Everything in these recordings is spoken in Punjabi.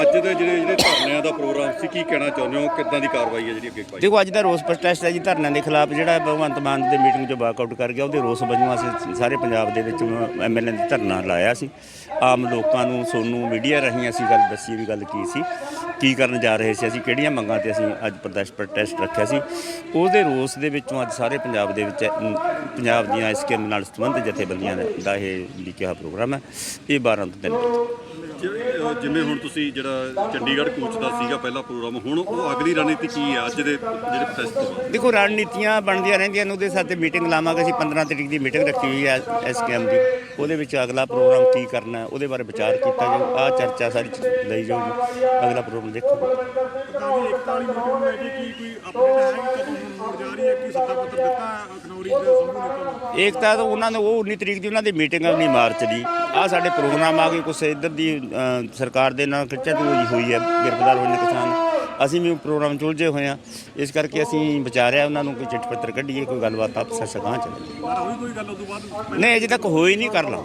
ਅੱਜ ਦੇ ਜਿਹੜੇ ਜਿਹੜੇ ਧਰਨਿਆਂ ਦਾ ਪ੍ਰੋਗਰਾਮ ਸੀ, ਕੀ ਕਹਿਣਾ ਚਾਹੁੰਦੇ ਹੋ? ਕਿੱਦਾਂ ਦੀ ਕਾਰਵਾਈ ਹੈ ਜਿਹੜੀ ਅੱਗੇ ਪਾਈ ਦੇਖੋ, ਅੱਜ ਦਾ ਰੋਸ ਪ੍ਰੋਟੈਸਟ ਹੈ ਜੀ ਧਰਨਿਆਂ ਦੇ ਖਿਲਾਫ, ਜਿਹੜਾ ਭਗਵੰਤ ਮਾਨ ਦੇ ਮੀਟਿੰਗ 'ਚੋਂ ਵਾਕਆਊਟ ਕਰ ਗਿਆ, ਉਹਦੇ ਰੋਸ ਵਜੋਂ ਅਸੀਂ ਸਾਰੇ ਪੰਜਾਬ ਦੇ ਵਿੱਚ ਐਮਐਲਏ ਨੇ ਧਰਨਾ ਲਾਇਆ ਸੀ। ਆਮ ਲੋਕਾਂ ਨੂੰ, ਸੋਨੂੰ ਮੀਡੀਆ ਰਾਹੀਂ ਅਸੀਂ ਗੱਲ ਦੱਸੀ ਵੀ ਗੱਲ ਕੀ ਸੀ, ਕੀ ਕਰਨ ਜਾ ਰਹੇ ਸੀ ਅਸੀਂ, ਕਿਹੜੀਆਂ ਮੰਗਾਂ ਤੇ ਅਸੀਂ ਅੱਜ ਪ੍ਰਦਰਸ਼ਨ ਪ੍ਰੋਟੈਸਟ ਰੱਖਿਆ ਸੀ। ਉਹਦੇ ਰੋਸ ਦੇ ਵਿੱਚੋਂ ਅੱਜ ਸਾਰੇ ਪੰਜਾਬ ਦੇ ਵਿੱਚ ਪੰਜਾਬ ਦੀਆਂ ਇਸ ਸਕੀਮ ਨਾਲ ਸੰਬੰਧਿਤ ਜਥੇਬੰਦੀਆਂ ਦਾ ਇਹ ਲਿਖਿਆ ਹੋਇਆ ਪ੍ਰੋਗਰਾਮ ਹੈ। ਇਹ 12 ਤੋਂ 3 ਜਿ- ਜਿਵੇਂ ਹੁਣ ਤੁਸੀਂ ਜਿਹੜਾ ਚੰਡੀਗੜ੍ਹ ਕੂਚ ਦਾ ਸੀਗਾ ਪਹਿਲਾ ਪ੍ਰੋਗਰਾਮ ਹੁਣ ਉਹ ਅਗਲੀ ਰਣਨੀਤੀ ਕੀ ਹੈ ਅੱਜ ਦੇ ਜਿਹੜੇ ਪ੍ਰੋਟੈਸਟ ਤੋਂ ਬਾਅਦ? ਦੇਖੋ ਰਣਨੀਤੀਆਂ ਬਣਦੀਆਂ ਰਹਿੰਦੀਆਂ ਨੇ ਉਹਦੇ ਸਾਥੇ ਮੀਟਿੰਗ ਲਾਵਾਂਗੇ ਅਸੀਂ 15 ਤਰੀਕ ਦੀ ਮੀਟਿੰਗ ਰੱਖੀ ਹੋਈ ਹੈ ਐਸਕੇਐਮ ਦੀ। ਉਹਦੇ ਵਿੱਚ ਅਗਲਾ ਪ੍ਰੋਗਰਾਮ ਕੀ ਕਰਨਾ ਹੈ ਉਹਦੇ ਬਾਰੇ ਵਿਚਾਰ ਕੀਤਾ ਜਾਊ ਆ ਚਰਚਾ ਸਾਰੀ ਚ- ਲਈ ਜਾਊਗੀ ਅਗਲਾ ਪ੍ਰੋਗਰਾਮ ਦੇਖੋ। ਸਰਕਾਰੀ ਏਕਤਾ ਵਾਲੀ ਮੀਟਿੰਗ ਨੂੰ ਲੈ ਕੇ ਕੀ ਕੋਈ ਅਪਡੇਟ ਹੈ ਕਿ ਕਦੋਂ ਹੁਣ ਹੋਣ ਜਾ ਰਹੀ ਹੈ ਕਿ ਸੱਤਾ ਪੱਤਰ ਦਿੱਤਾ ਹੈ ਅਖਨੌਰੀ ਦੇ ਸੰਭੂ ਨੇਤਾ ਨੂੰ ਏਕਤਾ ਤਾਂ ਉਹਨਾਂ ਨੇ ਉਹ 19 ਤਰੀਕ ਦੀ ਉਹਨਾਂ ਦੀ ਮੀਟਿੰਗ ਆ 19 ਮਾਰਚ ਦੀ। ਆ ਸਾਡੇ ਪ੍ਰੋਗਰਾਮ ਆ ਗਏ ਕੁਛ ਇੱਧਰ ਦੀ ਸਰਕਾਰ ਦੇ ਨਾਲ ਖਿੱਚਾ ਹੋਈ ਹੋਈ ਹੈ ਗ੍ਰਿਫਤਾਰ ਹੋਏ ਨੇ ਕਿਸਾਨ। ਅਸੀਂ ਵੀ ਪ੍ਰੋਗਰਾਮ ਚ ਉਲਝੇ ਹੋਏ ਆ ਇਸ ਕਰਕੇ ਅਸੀਂ ਵਿਚਾਰਿਆ ਉਹਨਾਂ ਨੂੰ ਕੋਈ ਚਿੱਠ ਪੱਤਰ ਕੱਢੀਏ ਕੋਈ ਗੱਲਬਾਤ ਆਪਸ ਵਿੱਚ ਸਕਾਂ ਚੱਲੇ ਨਹੀਂ ਅਜੇ ਤੱਕ ਹੋਈ ਨਹੀਂ ਕਰ ਲਾ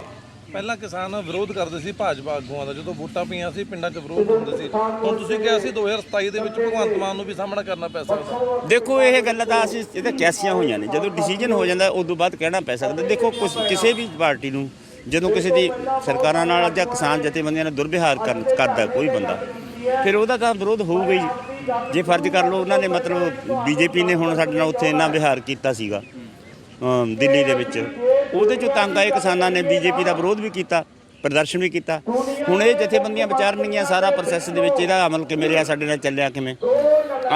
ਪਹਿਲਾਂ ਕਿਸਾਨ ਵਿਰੋਧ ਕਰਦੇ ਸੀ ਭਾਜਪਾ ਆਗੂਆਂ ਦਾ ਜਦੋਂ ਵੋਟਾਂ ਪਈਆਂ ਸੀ ਪਿੰਡਾਂ 'ਚ ਵਿਰੋਧ ਹੁੰਦੇ ਸੀ। ਹੁਣ ਤੁਸੀਂ ਕਿਹਾ ਸੀ 2027 ਦੇ ਵਿੱਚ ਭਗਵੰਤ ਮਾਨ ਨੂੰ ਵੀ ਸਾਹਮਣਾ ਕਰਨਾ ਪੈ ਸਕਦਾ। ਦੇਖੋ ਇਹ ਗੱਲ ਤਾਂ ਅਸੀਂ ਇਹਦੇ ਕੈਸੀਆਂ ਹੋਈਆਂ ਨੇ। ਜਦੋਂ ਡਿਸੀਜਨ ਹੋ ਜਾਂਦਾ ਉਸ ਤੋਂ ਬਾਅਦ ਕਹਿਣਾ ਪੈ ਸਕਦਾ। ਦੇਖੋ ਕਿਸੇ ਵੀ ਪਾਰਟੀ ਨੂੰ ਜਦੋਂ ਕਿਸੇ ਦੀ ਸਰਕਾਰਾਂ ਨਾਲ ਜਾਂ ਕਿਸਾਨ ਜਥੇਬੰਦੀਆਂ ਨਾਲ ਦੁਰਵਿਹਾਰ ਕਰਨ ਕਰਦਾ ਕੋਈ ਬੰਦਾ, ਫਿਰ ਉਹਦਾ ਤਾਂ ਵਿਰੋਧ ਹੋਊਗਾ ਹੀ। ਜੇ ਫਰਜ਼ ਕਰ ਲਓ ਉਹਨਾਂ ਨੇ ਮਤਲਬ ਬੀਜੇਪੀ ਨੇ ਹੁਣ ਸਾਡੇ ਨਾਲ ਉੱਥੇ ਇੰਨਾ ਵਿਹਾਰ ਕੀਤਾ ਸੀਗਾ ਦਿੱਲੀ ਦੇ ਵਿੱਚ। ਉਹਦੇ ਚੋਂ ਤੰਗ ਆਏ ਕਿਸਾਨਾਂ ਨੇ, ਬੀਜੇਪੀ ਦਾ ਵਿਰੋਧ ਵੀ ਕੀਤਾ, ਪ੍ਰਦਰਸ਼ਨ ਵੀ ਕੀਤਾ। ਹੁਣ ਇਹ ਜਥੇਬੰਦੀਆਂ ਵਿਚਾਰਨਗੀਆਂ ਸਾਰਾ ਪ੍ਰੋਸੈਸ ਦੇ ਵਿੱਚ ਇਹਦਾ ਅਮਲ ਕਿਵੇਂ ਰਿਹਾ, ਸਾਡੇ ਨਾਲ ਚੱਲਿਆ ਕਿਵੇਂ?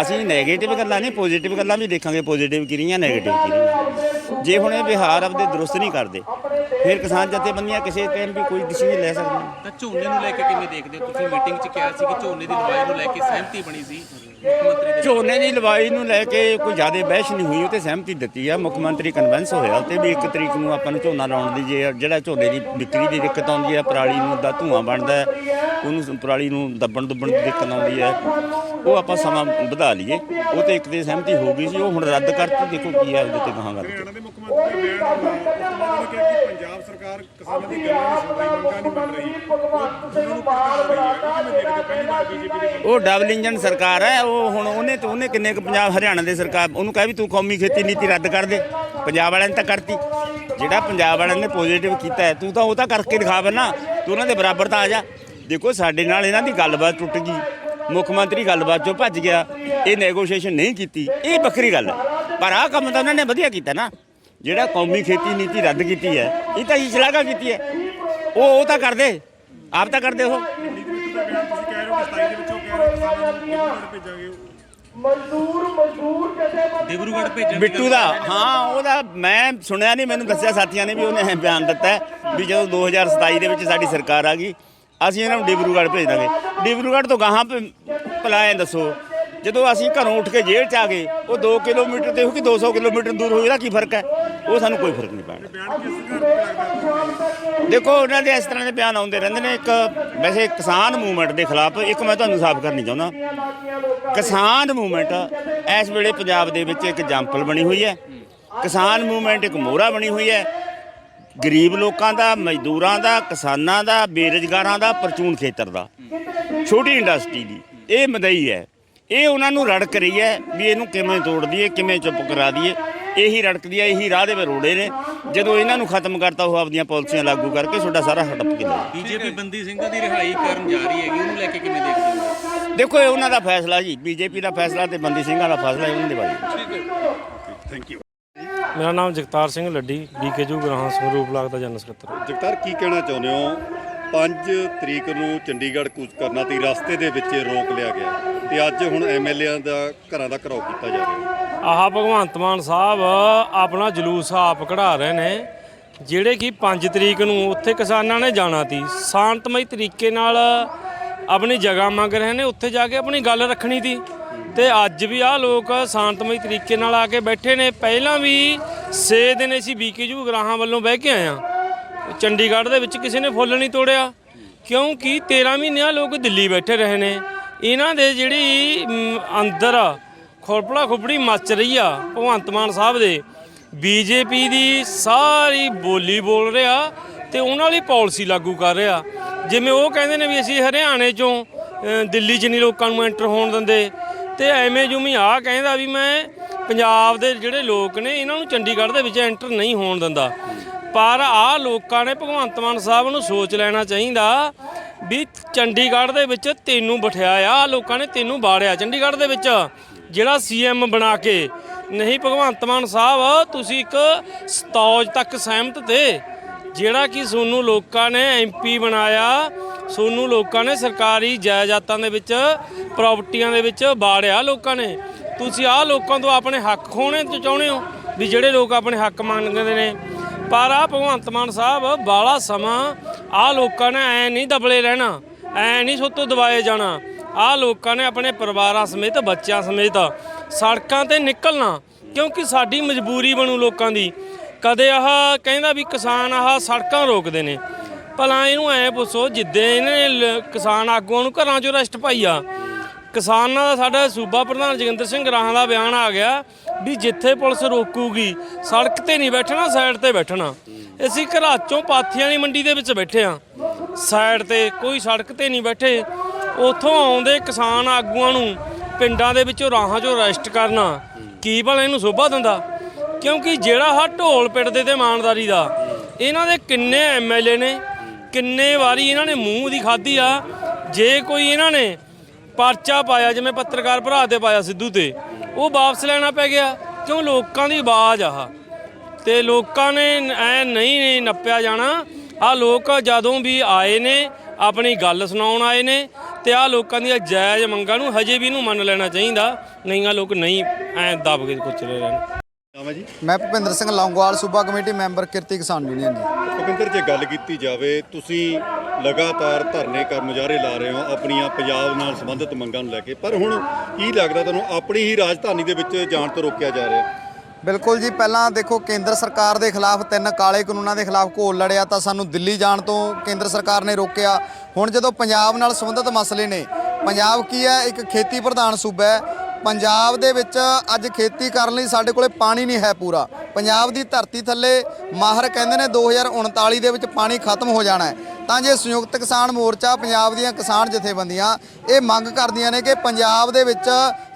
ਅਸੀਂ ਨੈਗੇਟਿਵ ਗੱਲਾਂ ਨਹੀਂ ਪੋਜ਼ਿਟਿਵ ਗੱਲਾਂ ਵੀ ਦੇਖਾਂਗੇ ਪੋਜ਼ਿਟਿਵ ਕੀ ਰਹੀਆਂ ਨੈਗੇਟਿਵ ਕੀ ਰਹੀਆਂ ਜੇ ਹੁਣ ਇਹ ਵਿਹਾਰ ਆਪਦੇ ਦਰੁਸਤ ਨਹੀਂ ਕਰਦੇ ਫਿਰ ਕਿਸਾਨ ਜਥੇਬੰਦੀਆਂ ਕਿਸੇ ਟਾਈਮ ਵੀ ਕੋਈ ਡਿਸੀਜਨ ਲੈ ਸਕਦੀਆਂ ਤਾਂ ਝੋਨੇ ਨੂੰ ਲੈ ਕੇ ਕਿਵੇਂ ਦੇਖਦੇ ਹੋ? ਤੁਸੀਂ ਮੀਟਿੰਗ 'ਚ ਕਿਹਾ ਸੀ ਕਿ ਝੋਨੇ ਦੀ ਲਵਾਈ ਨੂੰ ਲੈ ਕੇ ਸਹਿਮਤੀ ਬਣੀ ਸੀ ਮੁੱਖ ਮੰਤਰੀ ਦੇ ਝੋਨੇ ਦੀ ਲਵਾਈ ਨੂੰ ਲੈ ਕੇ ਕੋਈ ਜ਼ਿਆਦਾ ਬਹਿਸ ਨਹੀਂ ਹੋਈ ਉਹ ਤੇ ਸਹਿਮਤੀ ਦਿੱਤੀ ਆ। ਮੁੱਖ ਮੰਤਰੀ ਕਨਵੈਂਸ ਹੋਇਆ ਤੇ ਵੀ 1 ਤਰੀਕ ਨੂੰ ਆਪਾਂ ਨੂੰ ਝੋਨਾ ਲਾਉਣ ਦੀ ਜੇ ਜਿਹੜਾ ਝੋਨੇ ਦੀ ਵਿਕਰੀ ਦੀ ਦਿੱਕਤ ਆਉਂਦੀ ਹੈ ਪਰਾਲੀ ਨੂੰ ਦਾ ਧੂਆਂ ਬਣਦਾ ਹੈ ਉਹਨੂੰ ਪਰਾਲੀ ਨੂੰ ਦੱਬਣ ਦੁੱਬਣ ਦੀ ਦਿੱਕਤ ਆਉਂਦੀ ਹੈ ਉਹ ਆਪਾਂ ਸਮਾਂ ਵਧਾ ਲਈਏ। ਉਹ ਤੇ ਇੱਕ ਤੇ ਸਹਿਮਤੀ ਹੋ ਗਈ ਸੀ ਉਹ ਹੁਣ ਰੱਦ ਕਰਤੀ ਦੇਖੋ ਕੀ ਹੈ ਉਹਦੇ ਤੇ ਕਹਾਂ ਗੱਲ ਹਰਿਆਣਾ ਦੇ ਮੁੱਖ ਪੰਜਾਬ ਸਰਕਾਰ ਕਿਸਾਨਾਂ ਦੀ ਗੱਲਾਂ ਨਹੀਂ ਮੰਨ ਰਹੀ ਉਹ? ਪਹਿਲੀ ਡਬਲ ਇੰਜਨ ਸਰਕਾਰ ਹੈ ਉਹ ਹੁਣ ਉਹਨੇ ਤੇ ਉਹਨੇ ਕਿੰਨੇ ਕੁ ਪੰਜਾਬ ਹਰਿਆਣਾ ਦੇ ਸਰਕਾਰ ਉਹਨੂੰ ਕਹਿ ਵੀ ਤੂੰ ਕੌਮੀ ਖੇਤੀ ਨੀਤੀ ਰੱਦ ਕਰ ਦੇ ਪੰਜਾਬ ਵਾਲਿਆਂ ਨੇ ਤਾਂ ਕਰਤੀ। ਜਿਹੜਾ ਪੰਜਾਬ ਵਾਲਿਆਂ ਨੇ ਪੋਜ਼ਿਟਿਵ ਕੀਤਾ ਤੂੰ ਤਾਂ ਉਹ ਤਾਂ ਕਰਕੇ ਦਿਖਾ ਨਾ ਤੂੰ ਉਹਨਾਂ ਦੇ ਬਰਾਬਰ ਤਾਂ ਆ ਜਾ। ਦੇਖੋ ਸਾਡੇ ਨਾਲ ਇਹਨਾਂ ਦੀ ਗੱਲਬਾਤ ਟੁੱਟ ਗਈ ਮੁੱਖ ਮੰਤਰੀ ਗੱਲਬਾਤ ਚੋਂ ਭੱਜ ਗਿਆ ਇਹ ਨੈਗੋਸ਼ੀਏਸ਼ਨ ਨਹੀਂ ਕੀਤੀ ਇਹ ਵੱਖਰੀ ਗੱਲ ਹੈ। ਪਰ ਆਹ ਕੰਮ ਤਾਂ ਉਹਨਾਂ ਨੇ ਵਧੀਆ ਕੀਤਾ ਨਾ। ਜਿਹੜਾ ਕੌਮੀ ਖੇਤੀ ਨੀਤੀ ਰੱਦ ਕੀਤੀ ਹੈ ਇਹ ਤਾਂ ਹੀ ਸ਼ਲਾਘਾ ਕੀਤੀ ਹੈ। ਉਹ ਉਹ ਤਾਂ ਕਰਦੇ ਆਪ ਤਾਂ ਕਰਦੇ ਉਹ। ਨੀਤੀ ਮਿੱਤਰ ਦਾ ਬਿਆਨ ਤੁਸੀਂ ਕਹਿ ਰਹੇ ਹੋ ਕਿ 27 ਦੇ ਵਿੱਚ ਉਹ ਕਹਿ ਰਹੇ ਕਿਸਾਨਾਂ ਨੂੰ। ਡਿਬਰੂਗੜ੍ਹ ਭੇਜਾਂਗੇ ਡਿਬਰੂਗੜ੍ਹ ਭੇਜਣ ਦੀ ਬਿੱਟੂ ਦਾ ਹਾਂ ਉਹਦਾ ਮੈਂ ਸੁਣਿਆ ਨਹੀਂ ਮੈਨੂੰ ਦੱਸਿਆ ਸਾਥੀਆਂ ਨੇ ਵੀ ਉਹਨੇ ਬਿਆਨ ਦਿੱਤਾ ਵੀ ਜਦੋਂ 2027 ਦੇ ਵਿੱਚ ਸਾਡੀ ਸਰਕਾਰ ਆ ਗਈ ਅਸੀਂ ਇਹਨਾਂ ਨੂੰ ਡਿਬਰੂਗੜ੍ਹ ਭੇਜ ਦਾਂਗੇ। ਡਿਬਰੂਗੜ੍ਹ ਤੋਂ ਗਾਹਾਂ ਪਲਾਏ ਦੱਸੋ ਜਦੋਂ ਅਸੀਂ ਘਰੋਂ ਉੱਠ ਕੇ ਜੇਲ੍ਹ ਚ ਆ ਗਏ, ਉਹ 2 ਕਿਲੋਮੀਟਰ ਤੇ ਹੋ ਕਿ 200 ਕਿਲੋਮੀਟਰ ਦੂਰ ਹੋਵੇ ਇਹਦਾ ਕੀ ਫ਼ਰਕ ਹੈ? ਉਹ ਸਾਨੂੰ ਕੋਈ ਫ਼ਰਕ ਨਹੀਂ ਪੈਣਾ। ਦੇਖੋ, ਉਹਨਾਂ ਦੇ ਇਸ ਤਰ੍ਹਾਂ ਦੇ ਬਿਆਨ ਆਉਂਦੇ ਰਹਿੰਦੇ ਨੇ, ਇੱਕ ਵੈਸੇ ਕਿਸਾਨ ਮੂਵਮੈਂਟ ਦੇ ਖਿਲਾਫ ਇੱਕ ਮੈਂ ਤੁਹਾਨੂੰ ਸਾਫ਼ ਕਰਨੀ ਚਾਹੁੰਦਾ। ਕਿਸਾਨ ਮੂਵਮੈਂਟ ਇਸ ਵੇਲੇ ਪੰਜਾਬ ਦੇ ਵਿੱਚ ਇੱਕ ਜੰਪਲ ਬਣੀ ਹੋਈ ਹੈ। ਕਿਸਾਨ ਮੂਵਮੈਂਟ ਇੱਕ ਮੋਹਰਾ ਬਣੀ ਹੋਈ ਹੈ। ਗਰੀਬ ਲੋਕਾਂ ਦਾ, ਮਜ਼ਦੂਰਾਂ ਦਾ, ਕਿਸਾਨਾਂ ਦਾ, ਬੇਰੁਜ਼ਗਾਰਾਂ ਦਾ, ਪਰਚੂਨ ਖੇਤਰ ਦਾ। ਛੋਟੀ ਇੰਡਸਟਰੀ ਦੀ, ਇਹ ਮਦਈ ਹੈ। ਇਹ ਉਹਨਾਂ ਨੂੰ ਰੜਕ ਰਹੀ ਹੈ ਵੀ ਇਹਨੂੰ ਕਿਵੇਂ ਤੋੜ ਦਈਏ ਕਿਵੇਂ ਚੁੱਪ ਕਰਾ ਦਈਏ। ਇਹੀ ਰੜਕਦੀ ਹੈ ਇਹੀ ਰਾਹ ਦੇ ਵਿੱਚ ਰੋੜੇ ਨੇ। ਜਦੋਂ ਇਹਨਾਂ ਨੂੰ ਖਤਮ ਕਰਤਾ ਉਹ ਆਪਦੀਆਂ ਪਾਲਿਸੀਆਂ ਲਾਗੂ ਕਰਕੇ ਤੁਹਾਡਾ ਸਾਰਾ ਹੜਪ ਕੇ ਲੈ ਬੀਜੇਪੀ ਬੰਦੀ ਸਿੰਘਾਂ ਦੀ ਰਿਹਾਈ ਕਰਨ ਜਾ ਰਹੀ ਹੈਗੀ ਉਹਨੂੰ ਲੈ ਕੇ ਕਿਵੇਂ ਦੇਖਦੇ ਹੋ? ਦੇਖੋ ਇਹ ਉਹਨਾਂ ਦਾ ਫੈਸਲਾ ਜੀ। ਬੀਜੇਪੀ ਦਾ ਫੈਸਲਾ ਤੇ ਬੰਦੀ ਸਿੰਘਾਂ ਦਾ ਫੈਸਲਾ ਇਹ ਉਹਨਾਂ ਦੇ ਬਾਰੇ। ਥੈਂਕ ਯੂ ਮੇਰਾ ਨਾਮ ਜਗਤਾਰ ਸਿੰਘ ਲੱਡੀ ਬੀਕੇਜੂ ਗ੍ਰਾਹਾਂ ਸੰਗਰੂਰ ਬਲਾਕ ਦਾ ਜਨਰਲ ਸਕੱਤਰ। ਜਗਤਾਰ ਕੀ ਕਹਿਣਾ ਚਾਹੁੰਦੇ ਹੋ? 5 ਤਰੀਕ ਨੂੰ ਚੰਡੀਗੜ੍ਹ ਕੂਚ ਕਰਨਾ ਤੇ ਰਸਤੇ ਦੇ ਵਿੱਚ ਰੋਕ ਲਿਆ ਗਿਆ। ਤੇ ਅੱਜ ਹੁਣ ਐਮਐਲਏਆਂ ਦਾ ਘਰਾਂ ਦਾ ਘਰਾਓ ਕੀਤਾ ਜਾ ਰਿਹਾ। ਆਹ ਭਗਵੰਤ ਮਾਨ ਸਾਹਿਬ ਆਪਣਾ ਜਲੂਸ ਆਪ ਕਢਾ ਰਹੇ ਨੇ, ਜਿਹੜੇ ਕਿ 5 ਤਰੀਕ ਨੂੰ ਉੱਥੇ ਕਿਸਾਨਾਂ ਨੇ ਜਾਣਾ ਸੀ। ਸ਼ਾਂਤਮਈ ਤਰੀਕੇ ਨਾਲ ਆਪਣੀ ਜਗ੍ਹਾ ਮੰਗ ਰਹੇ ਨੇ, ਉੱਥੇ ਜਾ ਕੇ ਆਪਣੀ ਗੱਲ ਰੱਖਣੀ ਸੀ। ਤੇ ਅੱਜ ਵੀ ਆਹ ਲੋਕ ਸ਼ਾਂਤਮਈ ਤਰੀਕੇ ਨਾਲ ਆ ਕੇ ਬੈਠੇ ਨੇ। ਪਹਿਲਾਂ ਵੀ 6 ਦਿਨ ਅਸੀਂ ਬੀਕੇਜੂ ਗ੍ਰਾਹਾਂ ਵੱਲੋਂ ਬਹਿ ਕੇ ਆਏ ਆ ਚੰਡੀਗੜ੍ਹ ਦੇ ਵਿੱਚ ਕਿਸੇ ਨੇ ਫੁੱਲ ਨਹੀਂ ਤੋੜਿਆ। ਕਿਉਂਕਿ 13 ਮਹੀਨਿਆਂ ਲੋਕ ਦਿੱਲੀ ਬੈਠੇ ਰਹੇ ਨੇ। ਇਹਨਾਂ ਦੇ ਜਿਹੜੀ ਮ, ਅੰਦਰ ਖੋਪੜਾ ਖੁਪੜੀ ਮੱਚ ਰਹੀ ਆ ਭਗਵੰਤ ਮਾਨ ਸਾਹਿਬ ਦੇ। ਬੀਜੇਪੀ ਦੀ ਸਾਰੀ ਬੋਲੀ ਬੋਲ ਰਿਹਾ ਤੇ ਉਹਨਾਂ ਲਈ ਪਾਲਿਸੀ ਲਾਗੂ ਕਰ ਰਿਹਾ। ਜਿਵੇਂ ਉਹ ਕਹਿੰਦੇ ਨੇ ਵੀ ਅਸੀਂ ਹਰਿਆਣੇ ਚੋਂ ਦਿੱਲੀ 'ਚ ਨਹੀਂ ਲੋਕਾਂ ਨੂੰ ਐਂਟਰ ਹੋਣ ਦਿੰਦੇ। ਤੇ ਐਵੇਂ ਜੁਮੀ ਆ ਕਹਿੰਦਾ ਵੀ ਮੈਂ ਪੰਜਾਬ ਦੇ ਜਿਹੜੇ ਲੋਕ ਨੇ ਇਹਨਾਂ ਨੂੰ ਚੰਡੀਗੜ੍ਹ ਦੇ ਵਿੱਚ ਐਂਟਰ ਨਹੀਂ ਹੋਣ ਦਿੰਦਾ। ਪਰ ਆ ਲੋਕਾਂ ਨੇ ਭਗਵੰਤ ਮਾਨ ਸਾਹਿਬ ਨੂੰ ਸੋਚ ਲੈਣਾ ਚਾਹੀਦਾ ਵੀ ਚੰਡੀਗੜ੍ਹ ਦੇ ਵਿੱਚ ਤੈਨੂੰ ਬਿਠਾਇਆ, ਆ ਲੋਕਾਂ ਨੇ ਤੈਨੂੰ ਬਾੜਿਆ ਚੰਡੀਗੜ੍ਹ ਦੇ ਵਿੱਚ। ਜਿਹੜਾ ਸੀਐਮ ਬਣਾ ਕੇ, ਨਹੀਂ ਭਗਵੰਤ ਮਾਨ ਸਾਹਿਬ, ਤੁਸੀਂ ਇੱਕ ਸਤੌਜ ਤੱਕ ਸਹਿਮਤ ਤੇ। ਜਿਹੜਾ ਕਿ ਸੋਨੂੰ ਲੋਕਾਂ ਨੇ ਐਮਪੀ ਬਣਾਇਆ, ਸੋਨੂੰ ਲੋਕਾਂ ਨੇ ਸਰਕਾਰੀ ਜਾਇਦਾਦਾਂ ਦੇ ਵਿੱਚ, ਪ੍ਰਾਪਰਟੀਆਂ ਦੇ ਵਿੱਚ ਬਾੜਿਆ ਲੋਕਾਂ ਨੇ। ਤੁਸੀਂ ਆਹ ਲੋਕਾਂ ਤੋਂ ਆਪਣੇ ਹੱਕ ਖੋਣੇ ਚਾਹੁੰਦੇ ਹੋ ਵੀ ਜਿਹੜੇ ਲੋਕ ਆਪਣੇ ਹੱਕ ਮੰਗਦੇ ਨੇ? ਪਰ ਆ ਭਗਵੰਤ ਮਾਨ ਸਾਹਿਬ ਬਾਲਾ ਸਮਾਂ ਆ ਲੋਕਾਂ ਨੇ ਐ ਨਹੀਂ ਦਬਲੇ ਰਹਿਣਾ, ਐ ਨਹੀਂ ਸੁੱਤੋਂ ਦਬਾਏ ਜਾਣਾ। ਆ ਲੋਕਾਂ ਨੇ ਆਪਣੇ ਪਰਿਵਾਰਾਂ ਸਮੇਤ, ਬੱਚਿਆਂ ਸਮੇਤ ਸੜਕਾਂ ਤੇ ਨਿਕਲਣਾ, ਕਿਉਂਕਿ ਸਾਡੀ ਮਜਬੂਰੀ ਬਣੂ ਲੋਕਾਂ ਦੀ। ਕਦੇ ਆਹ ਕਹਿੰਦਾ ਵੀ ਕਿਸਾਨ ਆਹ ਸੜਕਾਂ ਰੋਕਦੇ ਨੇ। ਭਲਾ ਇਹਨੂੰ ਐ ਪੁੱਛੋ, ਜਿੱਦੇ ਇਹਨੇ ਲ- ਕਿਸਾਨ ਆਗੂਆਂ ਨੂੰ ਘਰਾਂ 'ਚੋਂ ਰੈਸਟ ਪਾਈ ਆ ਕਿਸਾਨਾਂ ਦਾ ਸਾਡਾ ਸੂਬਾ ਪ੍ਰਧਾਨ ਜੋਗਿੰਦਰ ਸਿੰਘ ਰਾਹਾਂ ਦਾ ਬਿਆਨ ਆ ਗਿਆ ਵੀ ਜਿੱਥੇ ਪੁਲਿਸ ਰੋਕੂਗੀ, ਸੜਕ ਤੇ ਨਹੀਂ ਬੈਠਣਾ, ਸਾਈਡ ਤੇ ਬੈਠਣਾ। ਅਸੀਂ ਘਰਾਚੋਂ ਪਾਥੀਆਂ ਦੀ ਮੰਡੀ ਦੇ ਵਿੱਚ ਬੈਠੇ ਆ ਸਾਈਡ ਤੇ ਕੋਈ ਸੜਕ ਤੇ ਨਹੀਂ ਬੈਠੇ। ਉਥੋਂ ਆਉਂਦੇ ਕਿਸਾਨ ਆਗੂਆਂ ਨੂੰ ਪਿੰਡਾਂ ਦੇ ਵਿੱਚੋਂ ਰਾਹਾਂ 'ਚੋਂ ਅਰੈਸਟ ਕਰਨਾ, ਕੀ ਭਲਾ ਇਹਨੂੰ ਸੋਭਾ ਦਿੰਦਾ? ਕਿਉਂਕਿ ਜਿਹੜਾ ਹਾ ਢੋਲ ਪਿੱਟਦੇ ਤੇ ਇਮਾਨਦਾਰੀ ਦਾ, ਇਹਨਾਂ ਦੇ ਕਿੰਨੇ ਐਮਐਲਏ ਨੇ, ਕਿੰਨੇ ਵਾਰੀ ਇਹਨਾਂ ਨੇ ਮੂੰਹ ਦੀ ਖਾਧੀ ਆ। ਜੇ ਕੋਈ ਇਹਨਾਂ ਨੇ ਪਰਚਾ ਪਾਇਆ ਜਿਵੇਂ ਪੱਤਰਕਾਰ ਭਰਾ ਤੇ ਪਾਇਆ ਸਿੱਧੂ ਤੇ ਉਹ ਵਾਪਸ ਲੈਣਾ ਪੈ ਗਿਆ। ਕਿਉਂ? ਲੋਕਾਂ ਦੀ ਆਵਾਜ਼ ਆ ਤੇ ਲੋਕਾਂ ਨੇ ਐ ਨਹੀਂ ਨੱਪਿਆ ਜਾਣਾ। ਆ ਲੋਕ ਜਦੋਂ ਵੀ ਆਏ ਨੇ ਆਪਣੀ ਗੱਲ ਸੁਣਾਉਣ ਆਏ ਨੇ ਤੇ ਆ ਲੋਕਾਂ ਦੀਆਂ ਜਾਇਜ਼ ਮੰਗਾਂ ਨੂੰ ਹਜੇ ਵੀ ਇਹਨੂੰ ਮੰਨ ਲੈਣਾ ਚਾਹੀਦਾ। ਨਹੀਂ ਆ ਲੋਕ ਨਹੀਂ ਐ ਦਬ ਕੇ ਕੁਚਲੇ ਰਹਿਣ। ਮੈਂ ਭੁਪਿੰਦਰ ਸਿੰਘ ਲੌਂਗੋਵਾਲ ਸੂਬਾ committee member Kirti Kisan union ਜੀ ਭੁਪਿੰਦਰ ਜੇ ਗੱਲ ਕੀਤੀ ਜਾਵੇ ਤੁਸੀਂ ਲਗਾਤਾਰ ਧਰਨੇ ਕਰ ਮੁਜ਼ਾਹਰੇ ਲਾ ਰਹੇ ਹੋ ਆਪਣੀਆਂ ਪੰਜਾਬ ਨਾਲ ਸੰਬੰਧਿਤ ਮੰਗਾਂ ਨੂੰ ਲੈ ਕੇ। ਪਰ ਹੁਣ ਕੀ ਲੱਗਦਾ ਤੁਹਾਨੂੰ? ਆਪਣੀ ਹੀ ਰਾਜਧਾਨੀ ਦੇ ਵਿੱਚ ਜਾਣ ਤੋਂ ਰੋਕਿਆ ਜਾ ਰਿਹਾ। ਬਿਲਕੁਲ ਜੀ, ਪਹਿਲਾਂ ਦੇਖੋ ਕੇਂਦਰ ਸਰਕਾਰ ਦੇ ਖਿਲਾਫ ਤਿੰਨ ਕਾਲੇ ਕਾਨੂੰਨਾਂ ਦੇ ਖਿਲਾਫ ਘੋਲ ਲੜਿਆ ਤਾਂ ਸਾਨੂੰ ਦਿੱਲੀ ਜਾਣ ਤੋਂ ਕੇਂਦਰ ਸਰਕਾਰ ਨੇ ਰੋਕਿਆ। ਹੁਣ ਜਦੋਂ ਪੰਜਾਬ ਨਾਲ ਸੰਬੰਧਿਤ ਮਸਲੇ ਨੇ, ਪੰਜਾਬ ਕੀ ਹੈ? ਇੱਕ ਖੇਤੀ ਪ੍ਰਧਾਨ ਸੂਬਾ ਹੈ। ਪੰਜਾਬ ਦੇ ਵਿੱਚ ਅੱਜ ਖੇਤੀ ਕਰਨ ਲਈ ਸਾਡੇ ਕੋਲੇ ਪਾਣੀ ਨਹੀਂ ਹੈ ਪੂਰਾ। ਪੰਜਾਬ ਦੀ ਧਰਤੀ ਥੱਲੇ ਮਾਹਰ ਕਹਿੰਦੇ ਨੇ 2039 ਦੇ ਵਿੱਚ ਪਾਣੀ ਖਤਮ ਹੋ ਜਾਣਾ ਹੈ। ਤਾਂ ਜੇ ਸੰਯੁਕਤ ਕਿਸਾਨ ਮੋਰਚਾ ਪੰਜਾਬ ਦੀਆਂ ਕਿਸਾਨ ਜਥੇਬੰਦੀਆਂ ਇਹ ਮੰਗ ਕਰਦੀਆਂ ਨੇ ਕਿ ਪੰਜਾਬ ਦੇ ਵਿੱਚ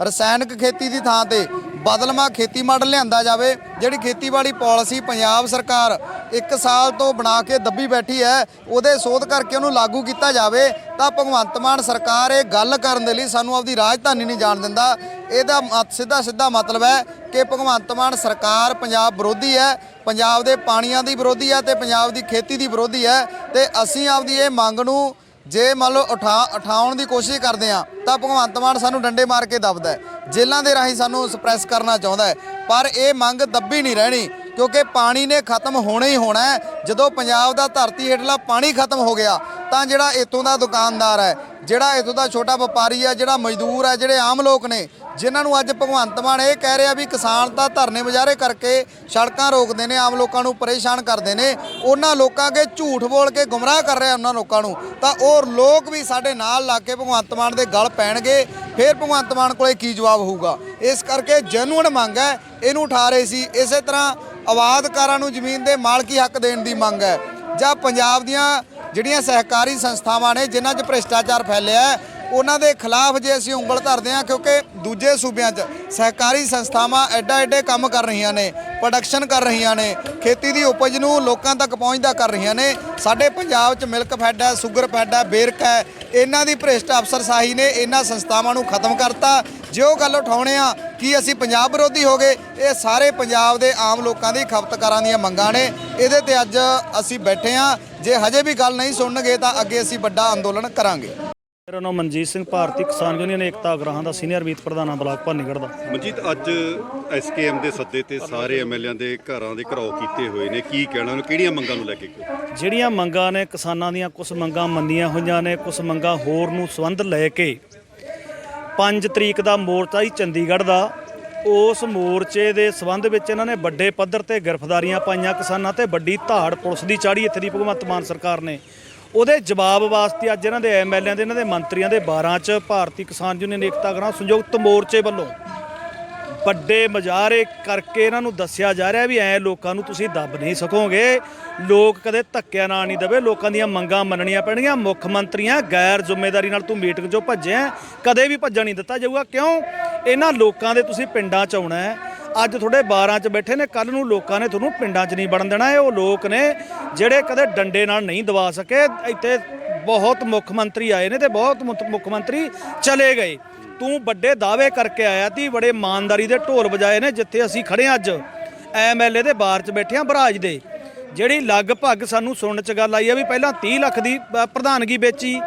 ਰਸਾਇਣਕ ਖੇਤੀ ਦੀ ਥਾਂ ਤੇ ਬਦਲਵਾਂ ਖੇਤੀ ਮਾਡਲ ਲਿਆਂਦਾ ਜਾਵੇ, ਜਿਹੜੀ ਖੇਤੀਬਾੜੀ ਪਾਲਿਸੀ ਪੰਜਾਬ ਸਰਕਾਰ 1 ਸਾਲ ਤੋਂ ਬਣਾ ਕੇ ਦੱਬੀ ਬੈਠੀ ਹੈ, ਉਹਦੇ ਸੋਧ ਕਰਕੇ ਉਹਨੂੰ ਲਾਗੂ ਕੀਤਾ ਜਾਵੇ, ਤਾਂ ਭਗਵੰਤ ਮਾਨ ਸਰਕਾਰ ਇਹ ਗੱਲ ਕਰਨ ਦੇ ਲਈ ਸਾਨੂੰ ਆਪਦੀ ਰਾਜਧਾਨੀ ਨਹੀਂ ਜਾਣ ਦਿੰਦਾ। ਇਹਦਾ ਮਤ- ਸਿੱਧਾ ਸਿੱਧਾ ਮਤਲਬ ਹੈ ਕਿ ਭਗਵੰਤ ਮਾਨ ਸਰਕਾਰ ਪੰਜਾਬ ਵਿਰੋਧੀ ਹੈ, ਪੰਜਾਬ ਦੇ ਪਾਣੀਆਂ ਦੀ ਵਿਰੋਧੀ ਹੈ ਤੇ ਪੰਜਾਬ ਦੀ ਖੇਤੀ ਦੀ ਵਿਰੋਧੀ ਹੈ, ਤੇ ਅਸੀਂ ਆਪਦੀ ਇਹ ਮੰਗ ਨੂੰ ਜੇ ਮੰਨ ਲਓ ਉਠਾ ਉਠਾਉਣ ਦੀ ਕੋਸ਼ਿਸ਼ ਕਰਦੇ ਆ ਤਾਂ ਭਗਵੰਤ ਮਾਨ ਸਾਨੂੰ ਡੰਡੇ ਮਾਰ ਕੇ ਦਬਦਾ ਹੈ। ਜੇਲ੍ਹਾਂ ਦੇ ਰਾਹੀਂ ਸਾਨੂੰ ਸਪਰੈਸ ਕਰਨਾ ਚਾਹੁੰਦਾ ਹੈ। ਪਰ ਇਹ ਮੰਗ ਦੱਬੀ ਨਹੀਂ ਰਹਿਣੀ, ਕਿਉਂਕਿ ਪਾਣੀ ਨੇ ਖਤਮ ਹੋਣਾ ਹੀ ਹੋਣਾ ਹੈ। ਜਦੋਂ ਪੰਜਾਬ ਦਾ ਧਰਤੀ ਹੇਠਲਾ ਪਾਣੀ ਖਤਮ ਹੋ ਗਿਆ ਤਾਂ ਜਿਹੜਾ ਇੱਥੋਂ ਦਾ ਦੁਕਾਨਦਾਰ ਹੈ, ਜਿਹੜਾ ਇੱਥੋਂ ਦਾ ਛੋਟਾ ਵਪਾਰੀ ਹੈ, ਜਿਹੜਾ ਮਜ਼ਦੂਰ ਹੈ, ਜਿਹੜੇ ਆਮ ਲੋਕ ਨੇ, ਜਿਨ੍ਹਾਂ ਨੂੰ ਅੱਜ ਭਗਵੰਤ ਮਾਨ ਇਹ ਕਹਿ ਰਿਹਾ ਵੀ ਕਿਸਾਨ ਤਾਂ ਧਰਨੇ ਮੁਜ਼ਾਹਰੇ ਕਰਕੇ ਸੜਕਾਂ ਰੋਕਦੇ ਨੇ, ਆਮ ਲੋਕਾਂ ਨੂੰ ਪਰੇਸ਼ਾਨ ਕਰਦੇ ਨੇ, ਉਹਨਾਂ ਲੋਕਾਂ ਅੱਗੇ ਝੂਠ ਬੋਲ ਕੇ ਗੁੰਮਰਾਹ ਕਰ ਰਿਹਾ ਉਹਨਾਂ ਲੋਕਾਂ ਨੂੰ, ਤਾਂ ਉਹ ਲੋਕ ਵੀ ਸਾਡੇ ਨਾਲ ਲੱਗ ਕੇ ਭਗਵੰਤ ਮਾਨ ਦੇ ਗਲ ਪੈਣਗੇ, ਫਿਰ ਭਗਵੰਤ ਮਾਨ ਕੋਲੇ ਕੀ ਜਵਾਬ ਹੋਊਗਾ? ਇਸ ਕਰਕੇ ਜੈਨੂਅਨ ਮੰਗ ਹੈ, ਇਹਨੂੰ ਉਠਾ ਰਹੇ ਸੀ, ਇਸੇ ਤਰ੍ਹਾਂ ਆਵਾਜ਼ਕਾਰਾਂ ਨੂੰ ਜ਼ਮੀਨ ਦੇ ਮਾਲਕੀ ਹੱਕ ਦੇਣ ਦੀ ਮੰਗ ਹੈ, ਜਾਂ ਪੰਜਾਬ ਦੀਆਂ ਜਿਹੜੀਆਂ ਸਹਿਕਾਰੀ ਸੰਸਥਾਵਾਂ ਨੇ, ਜਿਨ੍ਹਾਂ 'ਚ ਭ੍ਰਿਸ਼ਟਾਚਾਰ ਫੈਲਿਆ ਉਹਨਾਂ ਦੇ ਖਿਲਾਫ ਜੇ ਅਸੀਂ ਉਂਗਲ ਧਰਦੇ ਹਾਂ, ਕਿਉਂਕਿ ਦੂਜੇ ਸੂਬਿਆਂ 'ਚ ਸਹਿਕਾਰੀ ਸੰਸਥਾਵਾਂ ਐਡਾ ਐਡੇ ਕੰਮ ਕਰ ਰਹੀਆਂ ਨੇ ਪ੍ਰੋਡਕਸ਼ਨ ਕਰ ਰਹੀਆਂ ਨੇ, ਖੇਤੀ ਦੀ ਉਪਜ ਨੂੰ ਲੋਕਾਂ ਤੱਕ ਪਹੁੰਚਦਾ ਕਰ ਰਹੀਆਂ ਨੇ। ਸਾਡੇ ਪੰਜਾਬ 'ਚ ਮਿਲਕ ਫੈਡ ਹੈ, ਸ਼ੂਗਰ ਫੈਡ ਹੈ, ਬੇਰਕ ਹੈ, ਇਹਨਾਂ ਦੀ ਭ੍ਰਿਸ਼ਟ ਅਫਸਰਸ਼ਾਹੀ ਨੇ ਇਹਨਾਂ ਸੰਸਥਾਵਾਂ ਨੂੰ ਖਤਮ ਕਰਤਾ। ਜੇ ਉਹ ਗੱਲ ਉਠਾਉਣੇ ਆ ਕੀ ਅਸੀਂ ਪੰਜਾਬ ਵਿਰੋਧੀ ਹੋ ਗਏ ਇਹ ਸਾਰੇ ਪੰਜਾਬ ਦੇ ਆਮ ਲੋਕਾਂ ਦੀ ਖਪਤਕਾਰਾਂ ਦੀਆਂ ਮੰਗਾਂ ਨੇ। ਇਹਦੇ ਤੇ ਅੱਜ ਅਸੀਂ ਬੈਠੇ ਆ। ਜੇ ਹਜੇ ਵੀ ਗੱਲ ਨਹੀਂ ਸੁਣਨਗੇ ਤਾਂ ਅੱਗੇ ਅਸੀਂ ਵੱਡਾ ਅੰਦੋਲਨ ਕਰਾਂਗੇ। ਮੇਰਾ ਨਾਮ ਮਨਜੀਤ ਸਿੰਘ ਭਾਰਤੀ ਕਿਸਾਨ ਯੂਨੀਅਨ ਏਕਤਾ ਅਗਰਾਹਾਂ ਦਾ ਸੀਨੀਅਰ ਮੀਤ ਪ੍ਰਧਾਨਾ ਬਲਾਕ ਭਾਨੀਗੜ੍ਹ ਦਾ। ਮਨਜੀਤ ਅੱਜ ਐਸਕੇਐਮ ਦੇ ਸੱਦੇ ਤੇ ਸਾਰੇ ਐਮਐਲਏਆਂ ਦੇ ਘਰਾਂ ਦੇ ਘਰਾਓ ਕੀਤੇ ਹੋਏ ਨੇ। ਕੀ ਕਹਿਣਾ ਉਹਨੂੰ? ਕਿਹੜੀਆਂ ਮੰਗਾਂ ਨੂੰ ਲੈ ਕੇ ਜਿਹੜੀਆਂ ਮੰਗਾਂ ਨੇ ਕਿਸਾਨਾਂ ਦੀਆਂ ਕੁਝ ਮੰਗਾਂ ਮੰਨੀਆਂ ਹੋਈਆਂ ਨੇ ਕੁਝ ਮੰਗਾਂ ਹੋਰ ਨੂੰ ਸੰਬੰਧ ਲੈ ਕੇ 5 ਤਰੀਕ ਦਾ ਮੋਰਚਾ ਹੀ ਚੰਡੀਗੜ੍ਹ ਦਾ। ਉਸ ਮੋਰਚੇ ਦੇ ਸੰਬੰਧ ਵਿੱਚ ਇਹਨਾਂ ਨੇ ਵੱਡੇ ਪੱਧਰ ਤੇ ਗ੍ਰਿਫਤਾਰੀਆਂ ਪਾਈਆਂ ਕਿਸਾਨਾਂ ਤੇ ਵੱਡੀ ਧਾੜ ਪੁਲਿਸ ਦੀ ਚਾੜੀ ਇੱਥੇ ਦੀ ਭਗਵੰਤ ਮਾਨ ਸਰਕਾਰ ਨੇ। ਉਹਦੇ ਜਵਾਬ ਵਾਸਤੇ ਅੱਜ ਇਹਨਾਂ ਦੇ ਐਮਐਲਏਆਂ ਦੇ, ਇਹਨਾਂ ਦੇ ਮੰਤਰੀਆਂ ਦੇ 12 ਚ ਭਾਰਤੀ ਕਿਸਾਨ ਯੂਨੀਅਨ ਏਕਤਾ ਅਗਰਾਹਾਂ ਸੰਯੁਕਤ ਮੋਰਚੇ ਵੱਲੋਂ ਵੱਡੇ ਮਜ਼ਾਰੇ ਕਰਕੇ ਇਹਨਾਂ ਨੂੰ ਦੱਸਿਆ ਜਾ ਰਿਹਾ ਵੀ ਐ ਲੋਕਾਂ ਨੂੰ ਤੁਸੀਂ ਦੱਬ ਨਹੀਂ ਸਕੋਗੇ। ਲੋਕ ਕਦੇ ਧੱਕਿਆ ਨਾ ਨਹੀਂ ਦਵੇ ਲੋਕਾਂ ਦੀਆਂ ਮੰਗਾਂ ਮੰਨਣੀਆਂ ਪੈਣਗੀਆਂ। ਮੁੱਖ ਮੰਤਰੀਆਂ ਗੈਰ ਜ਼ਿੰਮੇਵਾਰੀ ਨਾਲ ਤੂੰ ਮੀਟਿੰਗ 'ਚੋਂ ਭੱਜਿਆ, ਕਦੇ ਵੀ ਭੱਜਣ ਨਹੀਂ ਦਿੱਤਾ ਜਾਊਗਾ। ਕਿਉਂ? ਇਹਨਾਂ ਲੋਕਾਂ ਦੇ ਤੁਸੀਂ ਪਿੰਡਾਂ 'ਚ ਆਉਣਾ ਹੈ। ਅੱਜ ਤੁਹਾਡੇ 12 'ਚ ਬੈਠੇ ਨੇ ਕੱਲ ਨੂੰ ਲੋਕਾਂ ਨੇ ਤੁਹਾਨੂੰ ਪਿੰਡਾਂ 'ਚ ਨਹੀਂ ਵੜਨ ਦੇਣਾ ਇਹ ਉਹ ਲੋਕ ਨੇ ਜਿਹੜੇ ਕਦੇ ਡੰਡੇ ਨਾਲ ਨਹੀਂ ਦਵਾ ਸਕੇ। ਇੱਥੇ ਬਹੁਤ ਮੁੱਖ ਮੰਤਰੀ ਆਏ ਨੇ ਤੇ ਬਹੁਤ ਮੁੱਖ- ਮੁੱਖ ਮੰਤਰੀ ਚਲੇ ਗਏ। ਤੂੰ ਵੱਡੇ ਦਾਅਵੇ ਕਰਕੇ ਆਇਆ ਤੀ ਬੜੇ ਇਮਾਨਦਾਰੀ ਦੇ ਢੋਲ ਵਜਾਏ ਨੇ ਜਿੱਥੇ ਅਸੀਂ ਖੜੇ ਹਾਂ ਅੱਜ। ਐਮਐਲਏ ਦੇ ਬਾਰ 'ਚ ਬੈਠੇ ਹਾਂ ਬਰਾਜ ਦੇ। ਜਿਹੜੀ ਲਗਭਗ ਸਾਨੂੰ ਸੁਣਨ 'ਚ ਗੱਲ ਆਈ ਆ ਵੀ ਪਹਿਲਾਂ 30 ਲੱਖ ਦੀ ਅ, ਪ੍ਰਧਾਨਗੀ ਵੇਚੀ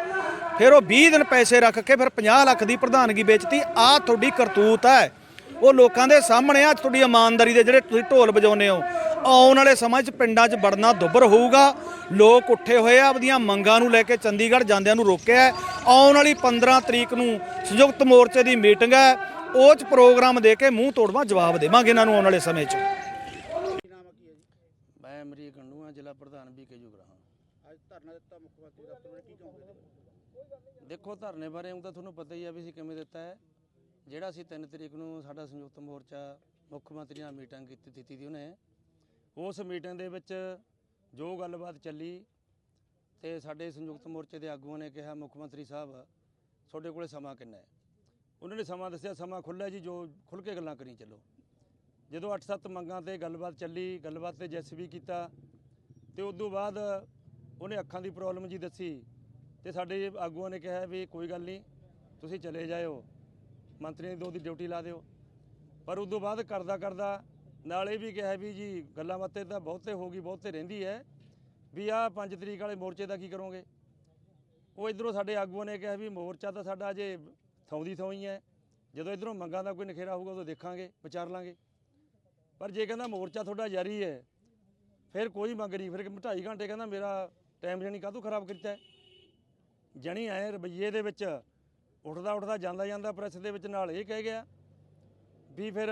ਫਿਰ ਉਹ 20 ਦਿਨ ਪੈਸੇ ਰੱਖ ਕੇ ਫਿਰ 50 ਲੱਖ ਦੀ ਪ੍ਰਧਾਨਗੀ ਵੇਚਤੀ। ਆ ਤੁਹਾਡੀ ਕਰਤੂਤ ਹੈ। ਉਹ ਲੋਕਾਂ ਦੇ ਸਾਹਮਣੇ ਆ ਤੁਹਾਡੀ ਇਮਾਨਦਾਰੀ ਦੇ ਜਿਹੜੇ ਤੁਸੀਂ ਢੋਲ ਵਜਾਉਂਦੇ ਹੋ। ਆਉਣ ਵਾਲੇ ਸਮਾਂ 'ਚ ਪਿੰਡਾਂ 'ਚ ਵੜਨਾ ਦੁੱਬਰ ਹੋਊਗਾ। ਲੋਕ ਉੱਠੇ ਹੋਏ ਆ ਆਪਦੀਆਂ ਮੰਗਾਂ ਨੂੰ ਲੈ ਕੇ ਚੰਡੀਗੜ੍ਹ ਜਾਂਦਿਆਂ ਨੂੰ ਰੋਕਿਆ ਹੈ। ਆਉਣ ਵਾਲੀ 15 ਤਰੀਕ ਨੂੰ ਸੰਯੁਕਤ ਮੋਰਚੇ ਦੀ ਮੀਟਿੰਗ ਹੈ। ਉਹ 'ਚ ਪ੍ਰੋਗਰਾਮ ਦੇ ਕੇ ਮੂੰਹ ਤੋੜਵਾ ਜਵਾਬ ਦੇਵਾਂਗੇ ਇਹਨਾਂ ਨੂੰ ਆਉਣ ਵਾਲੇ ਸਮੇਂ 'ਚ। ਮੈਂ ਅਮਰੀਕ ਗੰਡੂ ਹਾਂ ਜ਼ਿਲ੍ਹਾ ਪ੍ਰਧਾਨ ਵੀ ਕੇ ਜੁਗਰਾਹਾਂ ਅੱਜ ਧਰਨਾ ਦਿੱਤਾ ਮੁੱਖ ਮੰਤਰੀ ਦਫ਼ਤਰ ਵਿੱਚ ਕੀ ਕਹੋਗੇ ਦੇਖੋ ਧਰਨੇ ਬਾਰੇ ਉਹ ਤਾਂ ਤੁਹਾਨੂੰ ਪਤਾ ਹੀ ਆ ਵੀ ਅਸੀਂ ਕਿਵੇਂ ਦਿੱਤਾ ਹੈ। ਜਿਹੜਾ ਅਸੀਂ 3 ਤਰੀਕ ਨੂੰ ਸਾਡਾ ਸੰਯੁਕਤ ਮੋਰਚਾ ਮੁੱਖ ਮੰਤਰੀ ਨਾਲ ਮੀਟਿੰਗ ਕੀਤੀ ਦਿੱਤੀ ਦੀ ਉਹਨੇ, ਉਸ ਮੀਟਿੰਗ ਦੇ ਵਿੱਚ ਜੋ ਗੱਲਬਾਤ ਚੱਲੀ ਤੇ ਸਾਡੇ ਸੰਯੁਕਤ ਮੋਰਚੇ ਦੇ ਆਗੂਆਂ ਨੇ ਕਿਹਾ, ਮੁੱਖ ਮੰਤਰੀ ਸਾਹਿਬ, ਤੁਹਾਡੇ ਕੋਲੇ ਸਮਾਂ ਕਿੰਨਾ ਹੈ? ਉਹਨਾਂ ਨੇ ਸਮਾਂ ਦੱਸਿਆ, ਸਮਾਂ ਖੁੱਲ੍ਹਾ ਜੀ, ਜੋ ਖੁੱਲ੍ਹ ਕੇ ਗੱਲਾਂ ਕਰੀ ਚੱਲੋ। ਜਦੋਂ 8-7 ਮੰਗਾਂ ਤੇ ਗੱਲਬਾਤ ਚੱਲੀ, ਗੱਲਬਾਤ ਤੇ ਜੈਸ ਵੀ ਕੀਤਾ, ਤੇ ਉਸ ਤੋਂ ਬਾਅਦ ਉਹਨੇ ਅੱਖਾਂ ਦੀ ਪ੍ਰੋਬਲਮ ਜੀ ਦੱਸੀ ਤੇ ਸਾਡੇ ਆਗੂਆਂ ਨੇ ਕਿਹਾ ਵੀ ਕੋਈ ਗੱਲ ਨਹੀਂ, ਤੁਸੀਂ ਚਲੇ ਜਾਇਓ। ਮੰਤਰੀਆਂ ਦੀ ਦੋ ਦੀ ਡਿਊਟੀ ਲਾ ਦਿਓ। ਪਰ ਉਸ ਤੋਂ ਬਾਅਦ ਕਰਦਾ ਕਰਦਾ ਨਾਲ ਇਹ ਵੀ ਕਿਹਾ ਵੀ ਜੀ, ਗੱਲਾਂ ਬਾਤਾਂ ਤਾਂ ਬਹੁਤੇ ਹੋ ਗਈ, ਬਹੁਤੇ ਰਹਿੰਦੀ ਹੈ। ਵੀ ਆਹ 5 ਤਰੀਕ ਵਾਲੇ ਮੋਰਚੇ ਦਾ ਕੀ ਕਰੋਗੇ? ਉਹ ਇਧਰੋਂ ਸਾਡੇ ਆਗੂਆਂ ਨੇ ਕਿਹਾ ਵੀ ਮੋਰਚਾ ਤਾਂ ਸਾਡਾ ਅਜੇ ਥੌਂਦੀ ਥੌਂ ਹੀ। ਹੈ ਜਦੋਂ ਇਧਰੋਂ ਮੰਗਾਂ ਦਾ ਕੋਈ ਨਖੇਰਾ ਹੋਊਗਾ, ਉਦੋਂ ਦੇਖਾਂਗੇ, ਵਿਚਾਰ ਲਾਂਗੇ। ਪਰ ਜੇ ਕਹਿੰਦਾ ਮੋਰਚਾ ਤੁਹਾਡਾ ਜਾਰੀ ਹੈ, ਫਿਰ ਕੋਈ ਮੰਗ ਨਹੀਂ। ਫਿਰ 2.5 ਘੰਟੇ ਕਹਿੰਦਾ ਮੇਰਾ ਟਾਈਮ ਜਣੀ ਕਾਹਤੋਂ ਖਰਾਬ ਕੀਤਾ ਹੈ? ਜਣੀ ਐ ਰਵਈਏ ਦੇ ਵਿੱਚ ਉੱਠਦਾ ਉੱਠਦਾ ਜਾਂਦਾ ਜਾਂਦਾ ਪ੍ਰੈਸ ਦੇ ਵਿੱਚ ਨਾਲ ਇਹ ਕਹਿ ਗਿਆ ਵੀ ਫਿਰ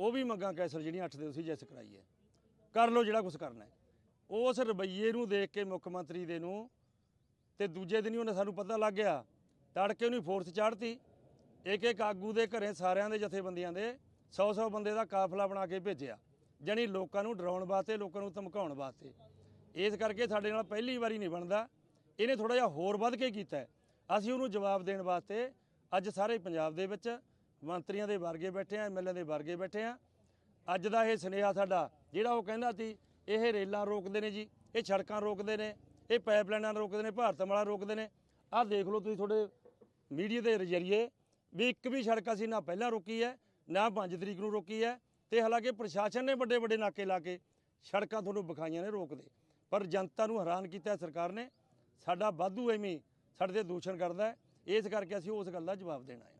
ਉਹ ਵੀ ਮੰਗਾਂ ਕੈਸਰ ਜਿਹੜੀਆਂ ਅੱਠ ਦੇ ਤੁਸੀਂ ਜੈਸ ਕਰਾਈ ਹੈ। ਕਰ ਲਓ ਜਿਹੜਾ ਕੁਝ ਕਰਨਾ ਹੈ। ਉਸ ਰਵਈਏ ਨੂੰ ਦੇਖ ਕੇ ਮੁੱਖ ਮੰਤਰੀ ਦੇ ਨੂੰ ਤੇ ਦੂਜੇ ਦਿਨ ਹੀ ਉਹਨੇ ਸਾਨੂੰ ਪਤਾ ਲੱਗ ਗਿਆ। ਤੜਕੇ ਉਹਨੂੰ ਫੋਰਸ ਚਾੜਤੀ ਇੱਕ ਇੱਕ ਆਗੂ ਦੇ ਘਰੇ ਸਾਰਿਆਂ ਦੇ ਜਥੇਬੰਦੀਆਂ ਦੇ 100-100 ਬੰਦੇ ਦਾ ਕਾਫਲਾ ਬਣਾ ਕੇ ਭੇਜਿਆ। ਜਾਣੀ ਲੋਕਾਂ ਨੂੰ ਡਰਾਉਣ ਵਾਸਤੇ, ਲੋਕਾਂ ਨੂੰ ਧਮਕਾਉਣ ਵਾਸਤੇ। ਇਸ ਕਰਕੇ ਸਾਡੇ ਨਾਲ ਪਹਿਲੀ ਵਾਰੀ ਨਹੀਂ ਬਣਦਾ। ਇਹਨੇ ਥੋੜਾ ਜਿਹਾ ਹੋਰ ਵੱਧ ਕੇ ਕੀਤਾ ਅਸੀਂ ਉਹਨੂੰ ਜਵਾਬ ਦੇਣ ਵਾਸਤੇ ਅੱਜ ਸਾਰੇ ਪੰਜਾਬ ਦੇ ਵਿੱਚ ਮੰਤਰੀਆਂ ਦੇ ਵਰਗੇ ਬੈਠੇ ਆ ਐਮਐਲਏ ਦੇ ਵਰਗੇ ਬੈਠੇ ਆ। ਅੱਜ ਦਾ ਇਹ ਸੁਨੇਹਾ ਸਾਡਾ, ਜਿਹੜਾ ਉਹ ਕਹਿੰਦਾ ਸੀ, ਇਹ ਰੇਲਾਂ ਰੋਕਦੇ ਨੇ ਜੀ, ਇਹ ਸੜਕਾਂ ਰੋਕਦੇ ਨੇ, ਇਹ ਪਾਈਪਲਾਈਨਾਂ ਰੋਕਦੇ ਨੇ ਭਾਰਤਮਾਲਾ ਰੋਕਦੇ ਨੇ। ਆਹ ਦੇਖ ਲਓ ਤੁਸੀਂ ਤੁਹਾਡੇ ਮੀਡੀਆ ਦੇ ਜ਼ਰੀਏ ਵੀ ਇੱਕ ਵੀ ਸੜਕ ਅਸੀਂ ਨਾ ਪਹਿਲਾਂ ਰੋਕੀ ਹੈ, ਨਾ 5 ਤਰੀਕ ਨੂੰ ਰੋਕੀ ਹੈ ਤੇ ਹਾਲਾਂਕਿ ਪ੍ਰਸ਼ਾਸਨ ਨੇ ਵੱਡੇ ਵੱਡੇ ਨਾਕੇ ਲਾ ਕੇ ਸੜਕਾਂ ਤੁਹਾਨੂੰ ਵਿਖਾਈਆਂ ਨੇ ਰੋਕਦੇ। ਪਰ ਜਨਤਾ ਨੂੰ ਹੈਰਾਨ ਕੀਤਾ ਸਰਕਾਰ ਨੇ, ਸਾਡਾ ਵਾਧੂ ਐਵੇਂ ਸਾਡੇ ਤੇ ਦੂਸ਼ਣ ਕਰਦਾ ਹੈ। ਇਸ ਕਰਕੇ ਅਸੀਂ ਉਸ ਗੱਲ ਦਾ ਜਵਾਬ ਦੇਣਾ ਹੈ।